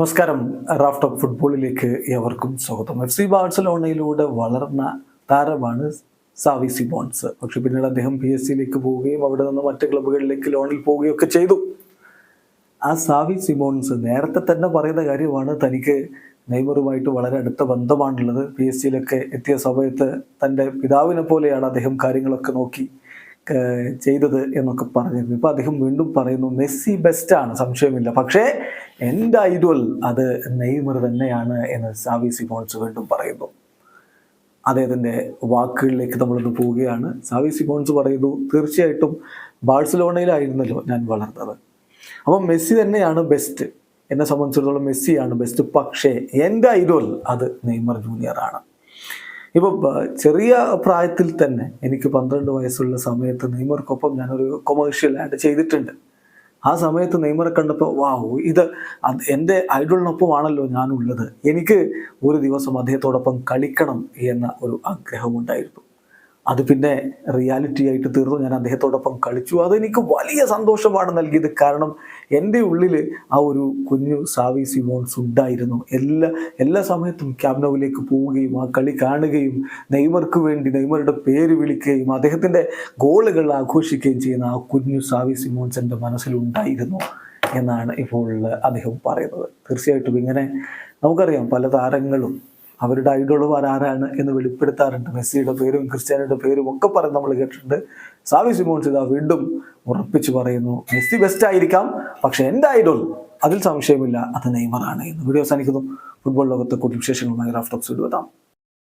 നമസ്കാരം. Raf top ഫുട്ബോളിലേക്ക് ഏവർക്കും സ്വാഗതം. എഫ് സി ബാഴ്സലോണയിലൂടെ വളർന്ന താരമാണ് സാവി സിമോൺസ്. പക്ഷെ പിന്നീട് അദ്ദേഹം പി എസ് സിയിലേക്ക് പോവുകയും അവിടെ നിന്ന് മറ്റ് ക്ലബ്ബുകളിലേക്ക് ലോണിൽ പോവുകയും ഒക്കെ ചെയ്തു. ആ സാവി സിമോൺസ് നേരത്തെ തന്നെ പറയുന്ന കാര്യമാണ് തനിക്ക് നെയ്മറുമായിട്ട് വളരെ അടുത്ത ബന്ധമാണുള്ളത്. പി എസ് സിയിലൊക്കെ എത്തിയ സമയത്ത് തന്റെ പിതാവിനെ പോലെയാണ് അദ്ദേഹം കാര്യങ്ങളൊക്കെ നോക്കി ചെയ്തത് എന്നൊക്കെ പറഞ്ഞിരുന്നു. ഇപ്പം അദ്ദേഹം വീണ്ടും പറയുന്നു മെസ്സി ബെസ്റ്റാണ് സംശയമില്ല. പക്ഷേ എന്റെ ഐഡോൾ അത് നെയ്മർ തന്നെയാണ് എന്ന് സാവി സിമോൺസ് വീണ്ടും പറയുന്നു. അദ്ദേഹത്തിന്റെ വാക്കുകളിലേക്ക് നമ്മളൊന്ന് പോവുകയാണ്. സാവി സിമോൺസ് പറയുന്നു തീർച്ചയായിട്ടും ബാഴ്സലോണയിലായിരുന്നല്ലോ ഞാൻ വളർന്നത്. അപ്പം മെസ്സി തന്നെയാണ് ബെസ്റ്റ് എന്നെ സംബന്ധിച്ചിടത്തോളം മെസ്സിയാണ് ബെസ്റ്റ് പക്ഷേ എന്റെ ഐഡോൾ അത് നെയ്മർ ജൂനിയർ ആണ്. ഇപ്പം ചെറിയ പ്രായത്തിൽ തന്നെ എനിക്ക് പന്ത്രണ്ട് വയസ്സുള്ള സമയത്ത് നെയ്മർക്കൊപ്പം ഞാനൊരു കൊമേഴ്ഷ്യൽ ആഡ് ചെയ്തിട്ടുണ്ട്. ആ സമയത്ത് നെയ്മറെ കണ്ടപ്പോൾ വാവ് ഇത് എന്റെ ഐഡോളിനൊപ്പമാണല്ലോ ഞാനുള്ളത്. എനിക്ക് ഒരു ദിവസം അദ്ദേഹത്തോടൊപ്പം കളിക്കണം എന്ന ഒരു ആഗ്രഹമുണ്ടായിരുന്നു. അത് പിന്നെ റിയാലിറ്റി ആയിട്ട് തീർന്നു. ഞാൻ അദ്ദേഹത്തോടൊപ്പം കളിച്ചു. അതെനിക്ക് വലിയ സന്തോഷമാണ് നൽകിയത്. കാരണം എന്റെ ഉള്ളിൽ ആ ഒരു കുഞ്ഞു സാവി സിമോൺസ് ഉണ്ടായിരുന്നു. എല്ലാ എല്ലാ സമയത്തും ക്യാബ്നോവിലേക്ക് പോവുകയും ആ കളി കാണുകയും നെയ്മർക്ക് വേണ്ടി നെയ്മറുടെ പേര് വിളിക്കുകയും അദ്ദേഹത്തിന്റെ ഗോളുകൾ ആഘോഷിക്കുകയും ചെയ്യുന്ന ആ കുഞ്ഞു സാവി സിമോൺസ് എന്റെ മനസ്സിലുണ്ടായിരുന്നു എന്നാണ് ഇപ്പോൾ അദ്ദേഹം പറയുന്നത്. തീർച്ചയായിട്ടും ഇങ്ങനെ നമുക്കറിയാം പല താരങ്ങളും അവരുടെ ഐഡോളുമാർ ആരാണ് എന്ന് വെളിപ്പെടുത്താറുണ്ട്. മെസ്സിയുടെ പേരും ക്രിസ്ത്യാനിയുടെ പേരും ഒക്കെ പറഞ്ഞ് നമ്മൾ കേട്ടിട്ടുണ്ട്. സാവി സിമോൺസ് ഇതാ വീണ്ടും ഉറപ്പിച്ചു പറയുന്നു മെസ്സി ബെസ്റ്റ് ആയിരിക്കാം പക്ഷെ എന്റെ ഐഡോൾ അതിൽ സംശയമില്ല അത് നെയ്മറാണ് എന്ന്. വീഡിയോ അവസാനിക്കുന്നു. ഫുട്ബോൾ ലോകത്തെ കൂടുതൽ വിശേഷങ്ങളുമായി റാഫ്റ്റോക്സ് എത്താം.